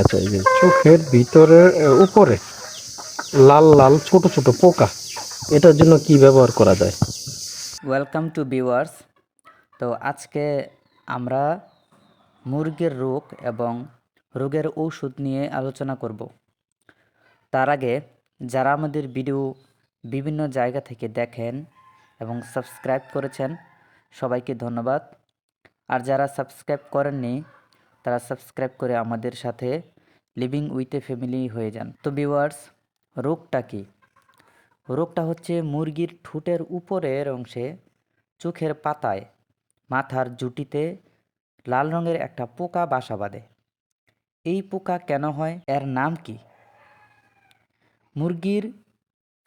আচ্ছা এই যে চোখের ভিতরে উপরে লাল লাল ছোট ছোট পোকা। এটার জন্য কি ব্যবহার করা যায়? ওয়েলকাম টু ভিউয়ার্স তো আজকে আমরা মুরগির রোগ এবং রোগের ঔষধ নিয়ে আলোচনা করব। তার আগে যারা আমাদের ভিডিও বিভিন্ন জায়গা থেকে দেখেন এবং সাবস্ক্রাইব করেছেন সবাইকে ধন্যবাদ। আর যারা সাবস্ক্রাইব করেননি তারা সাবস্ক্রাইব করে আমাদের সাথে লিভিং উইথ এ ফ্যামিলি হয়ে যান। তো ভিউয়ার্স রোগটা কী? রোগটা হচ্ছে মুরগির ঠোঁটের উপরের অংশে চোখের পাতায় মাথার জুটিতে লাল রঙের একটা পোকা বাসা বাঁধে। এই পোকা কেন হয়? এর নাম কি? মুরগির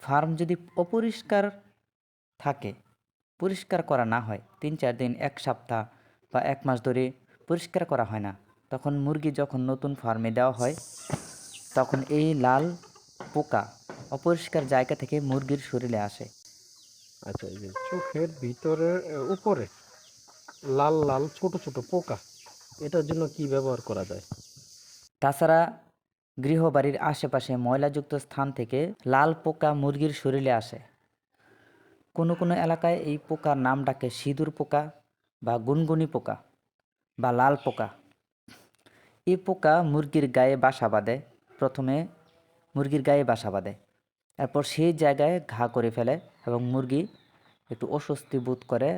ফার্ম যদি অপরিষ্কার থাকে, পরিষ্কার করা না হয়, তিন চার দিন, এক সপ্তাহ বা এক মাস ধরে পরিষ্কার করা হয় না তখন মুরগি যখন নতুন ফার্মে দেওয়া হয় তখন এই লাল পোকা অপরিষ্কার জায়গা থেকে মুরগির শরীরে আসে। আচ্ছা এই যে চোখের ভিতরে উপরে লাল লাল ছোট ছোট পোকা এটার জন্য কি ব্যবহার করা যায়? তাছাড়া গৃহবাড়ির আশেপাশে ময়লাযুক্ত স্থান থেকে লাল পোকা মুরগির শরীরে আসে। কোনো কোনো এলাকায় এই পোকার নাম ডাকে সিঁদুর পোকা বা গুনগুনি পোকা বা লাল পোকা। এই পোকা মুরগির গায়ে বাসা বাঁধে। প্রথমে মুরগির গায়ে বাসা বাঁধে। এরপর সেই জায়গায় ঘা করে ফেলে এবং মুরগি একটু অস্বস্তি বোধ করে,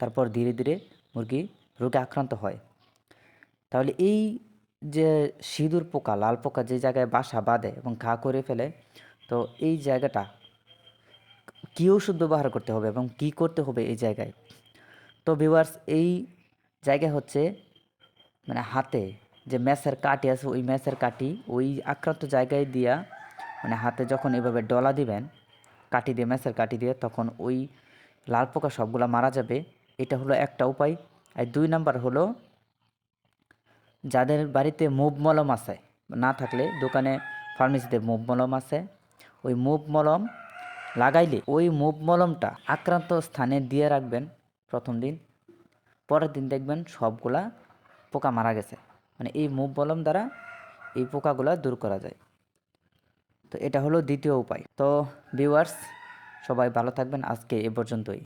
তারপর ধীরে ধীরে মুরগি রোগে আক্রান্ত হয়। তাহলে এই যে সিঁদুর পোকা, লাল পোকা যে জায়গায় বাসা বাঁধে এবং ঘা করে ফেলে, তো এই জায়গাটা কী ওষুধ ব্যবহার করতে হবে এবং কি করতে হবে এই জায়গায়? তো ভিউয়ার্স এই জায়গা হচ্ছে মানে হাতে যে ম্যাসের কাঠি আছে, ওই ম্যাসের কাঠি ওই আক্রান্ত জায়গায় দিয়া মানে হাতে যখন এভাবে ডলা দিবেন, কাঠি দিয়ে ম্যাসের কাঠি দিয়ে, তখন ওই লাল পোকা সবগুলা মারা যাবে। এটা হলো একটা উপায়। আর দুই নাম্বার হলো, যাদের বাড়িতে মুভ মলম আছে, না থাকলে দোকানে ফার্মেসিতে মুভ মলম আছে, ওই মুভ মলম লাগাইলে ওই মুভ মলমটা আক্রান্ত স্থানে দিয়ে রাখবেন প্রথম দিন। পরের দিন দেখবেন সবগুলা পোকা মারা গেছে। মানে এই মুভ বলম দ্বারা এই পোকাগুলো দূর করা যায়। তো এটা হলো দ্বিতীয় উপায়। তো ভিউয়ার্স সবাই ভালো থাকবেন। আজকে এ পর্যন্তই।